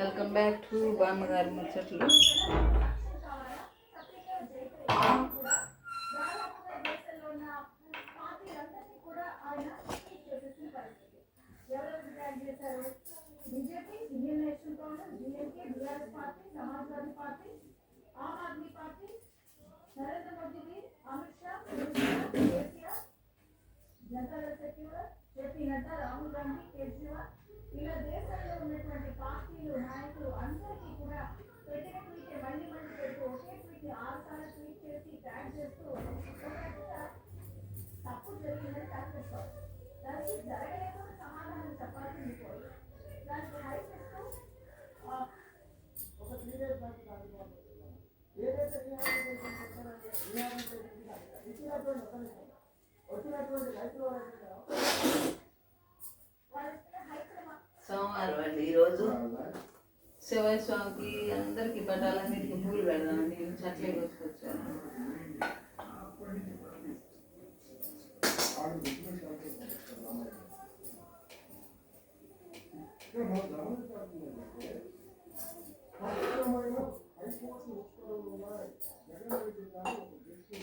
Welcome back to బామ్మగారి ముచ్చట్లు. JP Nadda Rahul Gandhi Kejriwal ఇలా సోమవారం అండి ఈరోజు శివయ్య స్వామికి అందరికి పటాలన్నిటికీ పూలు పెడదామండి నేను చెట్లే కొట్టుకొచ్చాను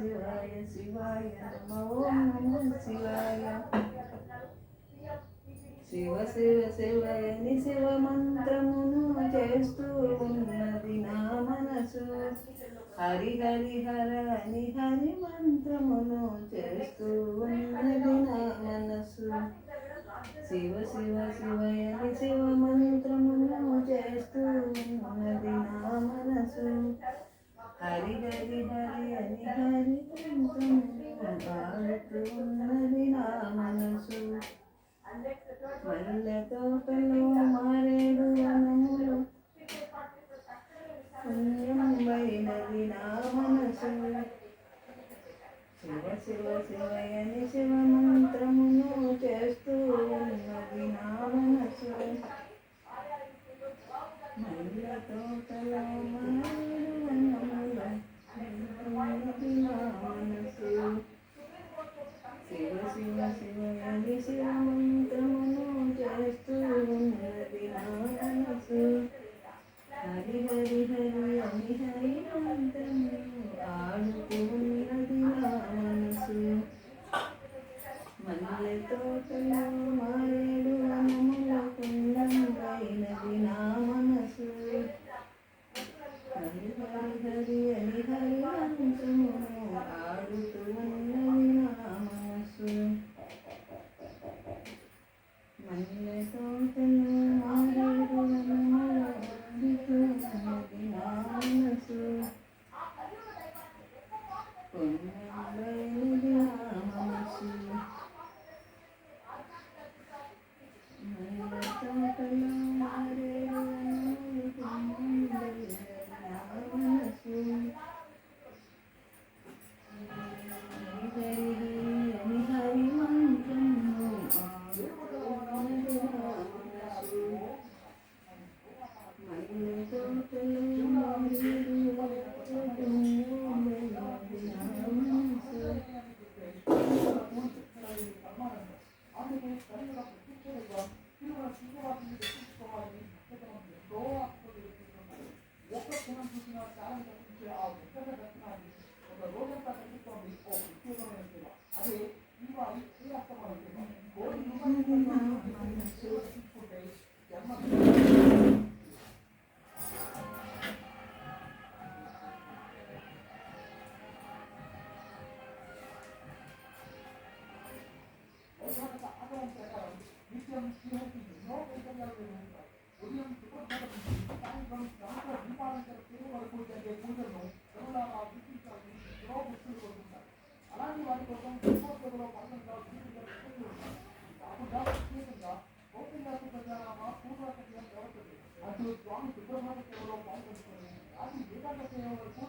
శివాయ శివాయ నమ ఓం శివాయ శివ శివ శివయని శివ మంత్రమును చేస్తూ ఉన్నది నా మనసు హరి హరి హర అని హరి మంత్రమును చేస్తూ ఉన్నది నా మనసు శివ శివ శివయని శివ మంత్రమును చేస్తూ ఉన్నది నా మనసు. హరి హరి హరి హరి హరి మంత్రమును ఉన్నది నా మనసు. మల్లె తోటలో మారేడు వనములు పుణ్యమైనది నా మనసు. శివ శివ శివయని శివ మంత్రమును చేస్తూ ఉన్నది నా మనసు. మల్లె తోటలో అటు స్వామి సుబ్రహ్మణ్య సేవలో పాల్గొంటున్నారు రాత్రి ఏకాంత సేవ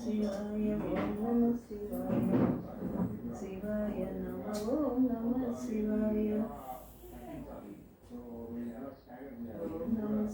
శివాయ ఓం నమ శివాయ శివాయ ఓం నమ శివాయ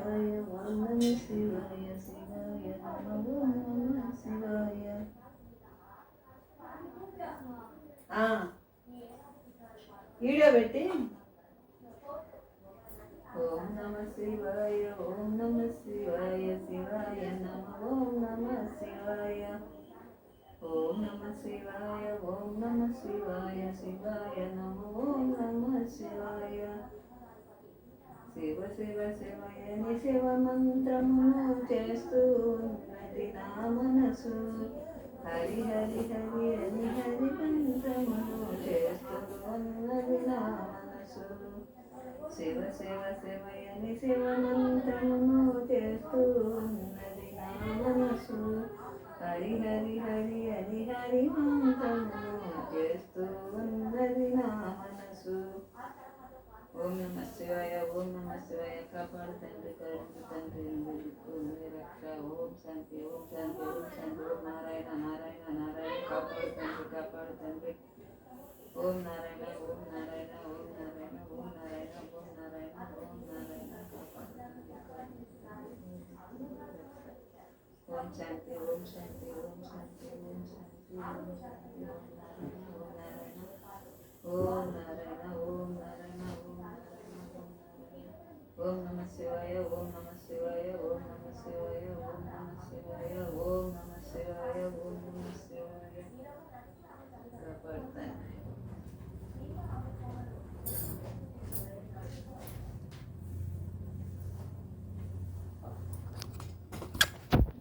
శివాయ ఓం శివాయ శివాయ నమ నమ శివాయ. వీడియో పెట్టి. ఓం నమ శివాయ ఓం నమ శివాయ శివాయ నమ ఓం నమ శివాయ. ఓం నమ శివాయ ఓం నమ శివాయ శివాయ నమ ఓం నమ శివాయ. శివ శివ శివయని శివ మంత్రమును చేస్తూ ఉన్నది నా మనసు. హరి హరి హరి అని హరి మంత్రమును చేస్తూ ఉన్నది నా మనసు. శివ శివ శివయని శివ మంత్రమును చేస్తూ ఉన్నది నా మనసు. హరి హరి హరి అని హరి మంత్రమును చేస్తూ ఉన్నది నా మనసు. ஓம் நம சிவாய ஓம் நம சிவாய காப்பாடு தன்று கருந்து தன்று எங்களுக்கு ரக்ஷா ஓம் சாந்தி ஓம் சாந்தி ஓம் சாந்தி ஓம் நாராயண நாராயண நாராயண காப்பாடு தன்று காப்பாடு தன்று ஓம் நாராயண ஓம் நாராயண ஓம் நாராயண ஓம் நாராயண ஓம் நாராயண ஓம் நாராயண காப்பாடு ஓம் சாந்தி ஓம் சாந்தி ஓம் சாந்தி ஓம் சாந்தி ஓம் சாந்தி ஓம் நாராயண.